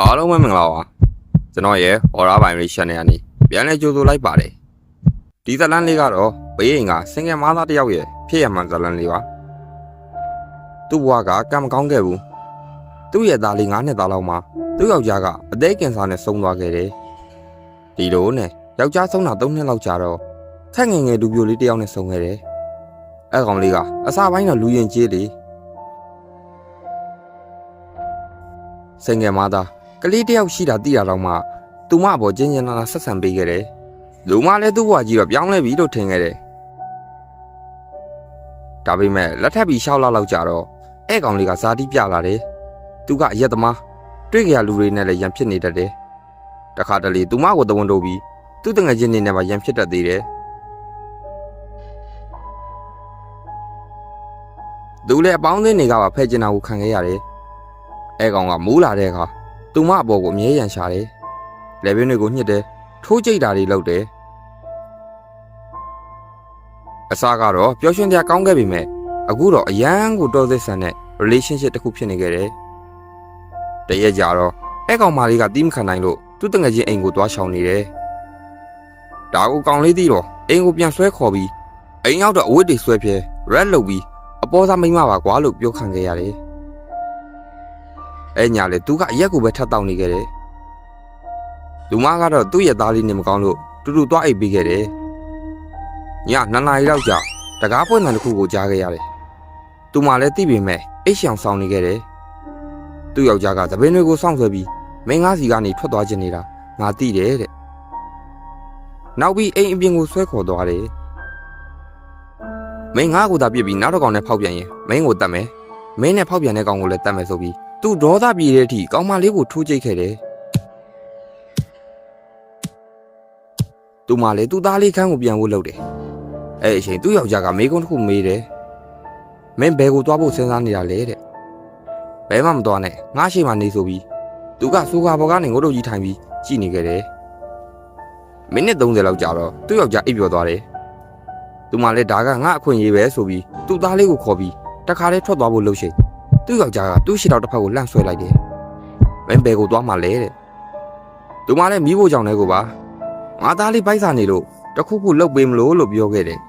အားလုံးပဲမင်္ဂလာပါကျွန်တော်ရဲ့ Horror by Ray Channel ကနေပြန်လဲကြိုဆိုလိုက်ပါတယ်ဒီဇတ်လန်လေးကတော့ဘေးအိမ်ကစင်ငယ်မားသားတစ်ယောက်ရဲ့ဖြစ်ရမှန်ဇတ်လန်လေးပါသူ့ဘဝကကံမကောင်းခဲ့ဘူးသူ့ရဲ့သားလေး9နှစ်သားလောက်မှာသူ့ယောက်ျားကအသေးကင်ဆာနဲ့ဆုံးသွားခဲ့တယ်ဒီလိုနဲ့ယောက်ျားဆုံးတာ3နှစ်လောက်ကြာတော့ခက်ငယ်ငယ်လူပြိုလေးတစ်ယောက်နဲ့ဆုံးခဲ့တယ်အဲ့ကောင်လေးကအစာပိုင်းတော့လူရင်ကြီးလေစင်ငယ်မားသား ကလေးတယောက်ရှိတာသိတာတော့မှသူမအပေါ်ကျင်းကျင်းနာနာဆက်ဆံပေးခဲ့တယ်။လူမလည်းသူ့ဘဝကြီးတော့ပြောင်းလဲပြီလို့ထင်ခဲ့တယ်။ဒါပေမဲ့လက်ထပ်ပြီးရှောက်လောက်လောက်ကြာတော့အဲ့ကောင်လေးကဇာတိပြလာတယ်။သူကအရက်သမားတွေ့ကြရလူတွေနဲ့လည်းရန်ဖြစ်နေတတ်တယ်။တခါတလေသူမကိုတဝန်တိုးပြီးသူ့တငယ်ချင်းတွေနဲ့မှရန်ဖြစ်တတ်သေးတယ်။သူလည်းအပေါင်းအသင်းတွေကပါဖဲ့ကျင်တာကိုခံခဲ့ရတယ်။အဲ့ကောင်ကမူးလာတဲ့အခါ သူမအပေါ်ကိုအမြဲရန်ရှာတယ်။လေဘင်းတွေကိုညှစ်တယ်။ထိုးကြိတ်တာတွေလုပ်တယ်။အစားကတော့ပျော်ရွှင်စရာကောင်းခဲ့ပေမဲ့အခုတော့အရန်ကိုတော်သက်ဆန်တဲ့ relationship တစ်ခုဖြစ်နေခဲ့တယ်။တရက်ကြတော့အဲ့ကောင်မလေးကတီးမခံနိုင်လို့သူ့တငယ်ချင်းအိမ်ကိုသွားရှောင်နေတယ်။ဒါကိုကောင်လေးသိတော့အိမ်ကိုပြန်ဆွဲခေါ်ပြီးအိမ်ရောက်တော့အဝတ်တွေဆွဲပြဲ red လုပ်ပြီးအပေါ်သားမိန်းမပါကွာလို့ပြောခံခဲ့ရတယ်။ အဲ့ညာလေသူကအရက်ကိုပဲထပ်တောင်းနေခဲ့တယ်လူမကတော့သူ့ရဲ့သားလေးနေမကောင်းလို့တူတူသွားအိပ်ပေးခဲ့တယ်ညနှစ်နာရီလောက်ကြာတကားပွင့်တန်တစ်ခုကိုကြားခဲ့ရတယ်သူမလည်းသိပေမဲ့အိတ်ရှောင်ဆောင်နေခဲ့တယ်သူ့ယောက်ျားကသပင်းတွေကိုစောင့်ဆွဲပြီးမင်းငါးစီကနေထွက်သွားခြင်းနေတာငါသိတယ်တဲ့နောက်ပြီးအိမ်အပြင်ကိုဆွဲခေါ်သွားတယ်မင်းငါ့ကိုသာပြစ်ပြီးနောက်တစ်ကောင်နဲ့ဖောက်ပြန်ရင်မင်းကိုတတ်မယ်မင်းနဲ့ဖောက်ပြန်တဲ့ကောင်ကိုလည်းတတ်မယ်ဆိုပြီး သူဒေါသပြေတဲ့အထိကောင်မလေးကိုထိုးကြိတ်ခဲ့တယ်။သူမလည်းသူ့သားလေးခန်းကိုပြန်ဖို့လုပ်တယ်။အဲ့ဒီအချိန်သူ့ယောက်ျားကမေးခွန်းတစ်ခုမေးတယ်။မင်းဘယ်ကိုသွားဖို့စဉ်းစားနေတာလဲတဲ့။ဘယ်မှမသွားနဲ့ငါရှိမှနေဆိုပြီးသူကစူကာဘော်ကနေငို့တို့ကြီးထိုင်ပြီးကြည့်နေခဲ့တယ်။မိနစ်30လောက်ကြာတော့သူ့ယောက်ျားအိပ်ပျော်သွားတယ်။သူမလည်းဒါကငါအခွင့်အရေးပဲဆိုပြီးသူ့သားလေးကိုခေါ်ပြီးတခါတည်းထွက်သွားဖို့လှုပ်ရှိ သူ့ယောက်ျားကသူ့ရှိတော်တစ်ဖက်ကိုလှန့်ဆွဲလိုက်တယ်မင်းဘယ်ကိုသွားမှလဲတဲ့သူမလည်းမိဖို့ကြောင့်လဲကိုပါငါသားလေးပိုက်စာနေလို့တခုခုလှုပ်ပေးမလို့လို့ပြောခဲ့တယ်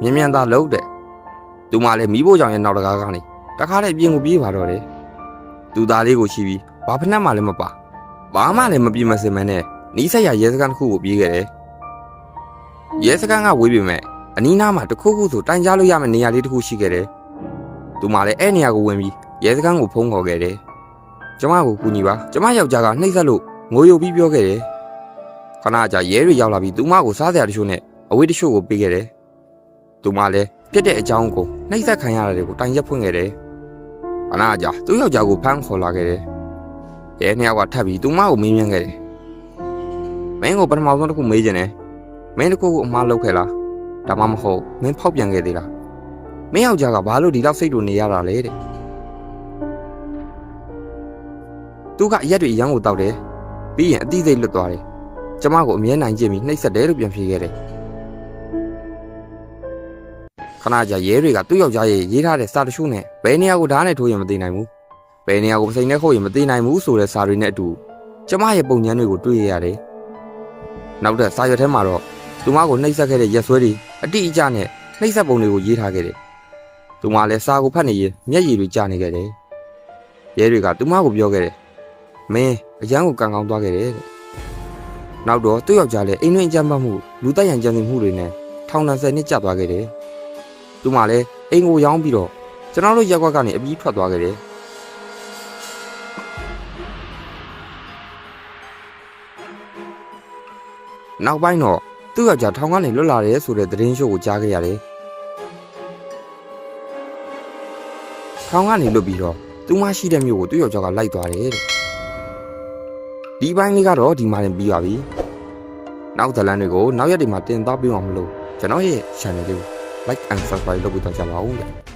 မြင်မြန်သာလှုပ်တဲ့သူမလည်းမိဖို့ကြောင့်ရဲ့နောက်တကားကနေတခါလည်းအပြင်ကိုပြေးပါတော့တယ်သူသားလေးကိုရှိပြီးဘာဖက်နှက်မှလည်းမပါဘာမှလည်းမပြေမစင်မနဲ့နီးစက်ရရဲစခန်းတစ်ခုကိုပြေးခဲ့တယ်ရဲစခန်းကဝေးပေမဲ့အနီးနားမှာတခုခုဆိုတိုင်ကြားလို့ရမယ့်နေရာလေးတစ်ခုရှိခဲ့တယ် သူမလည်းအဲ့နေရာကိုဝင်ပြီးရဲစခန်းကိုဖုန်းခေါ်ခဲ့တယ်။ကျမကိုကူညီပါ။ကျမယောက်ျားကနှိပ်စက်လို့ငိုယိုပြီးပြောခဲ့တယ်။ခဏကြာရဲတွေရောက်လာပြီးသူမကိုစားစရာတချို့နဲ့အဝေးတချို့ကိုပေးခဲ့တယ်။သူမလည်းပြစ်တဲ့အကြောင်းကိုနှိပ်စက်ခံရတာတွေကိုတိုင်ရက်ဖွင့်ခဲ့တယ်။ခဏကြာသူ့ယောက်ျားကိုဖမ်းခေါ်လာခဲ့တယ်။ရဲနှစ်ယောက်ကထပ်ပြီးသူမကိုမေးမြန်းခဲ့တယ်။မင်းကိုပထမဆုံးတစ်ခုမေးချင်တယ်။မင်းတစ်ခုကိုအမှားလုပ်ခဲ့လား။ဒါမှမဟုတ်မင်းဖောက်ပြန်ခဲ့သေးလား။ မင်းယောက်ျားကဘာလို့ဒီလောက်စိတ်လိုနေရတာလဲတဲ့သူကအရက်တွေအရန်ကိုတောက်တယ်ပြီးရင်အတိစိတ်လွတ်သွားတယ်ကျမကိုအမြဲနိုင်ကျင့်ပြီးနှိပ်စက်တယ်လို့ပြန်ဖြေခဲ့တယ်ခဏကြာရဲတွေကသူ့ယောက်ျားရဲ့ရေးထားတဲ့စာတချို့နဲ့ဘယ်နေရာကိုဓာတ်နဲ့ထိုးရင်မသိနိုင်ဘူးဘယ်နေရာကိုပစိန်နဲ့ခုတ်ရင်မသိနိုင်ဘူးဆိုတဲ့စာတွေနဲ့အတူကျမရဲ့ပုံညမ်းတွေကိုတွေ့ရရတယ်နောက်တဲ့စာရွက်ထဲမှာတော့သူမကိုနှိပ်စက်ခဲ့တဲ့ရက်ဆွဲတွေအတိအကျနဲ့နှိပ်စက်ပုံတွေကိုရေးထားခဲ့တယ် သူမလည်းစာကိုဖတ်နေရင်မျက်ရည်တွေကျနေခဲ့တယ်။ရဲတွေကသူမကိုပြောခဲ့တယ်။မင်းအရန်ကိုကန်ကောင်းသွားခဲ့တယ်တဲ့။နောက်တော့သူ့ယောက်ျားလည်းအိမ်တွင်းအကြမ်းဖက်မှုလူတက်ရန်ကြံစည်မှုတွေနဲ့ထောင်ဒဏ်10နှစ်ကျသွားခဲ့တယ်။သူမလည်းအိမ်ကိုရောင်းပြီးတော့ကျွန်တော်တို့ရက်ကွက်ကနေအပြီးထွက်သွားခဲ့တယ်။နောက်ပိုင်းတော့သူ့ယောက်ျားထောင်ကနေလွတ်လာတယ်ဆိုတဲ့သတင်းရှုပ်ကိုကြားခဲ့ရတယ်။ ထောင်ကနေလွတ်ပြီးတော့သူမရှိတဲ့မြို့ကိုသူ့ယောက်ျားကလိုက်သွားတယ်တဲ့ဒီပိုင်းလေးကတော့ဒီမှာတင်ပြီးပါပြီနောက်ဇလန်တွေကိုနောက်ရက်တွေမှာတင်သွားပြီးအောင်မလို့ကျွန်တော်ရဲ့ channel လေးကို like and subscribe လုပ်ပြီးတော့ကြပါဦးတဲ့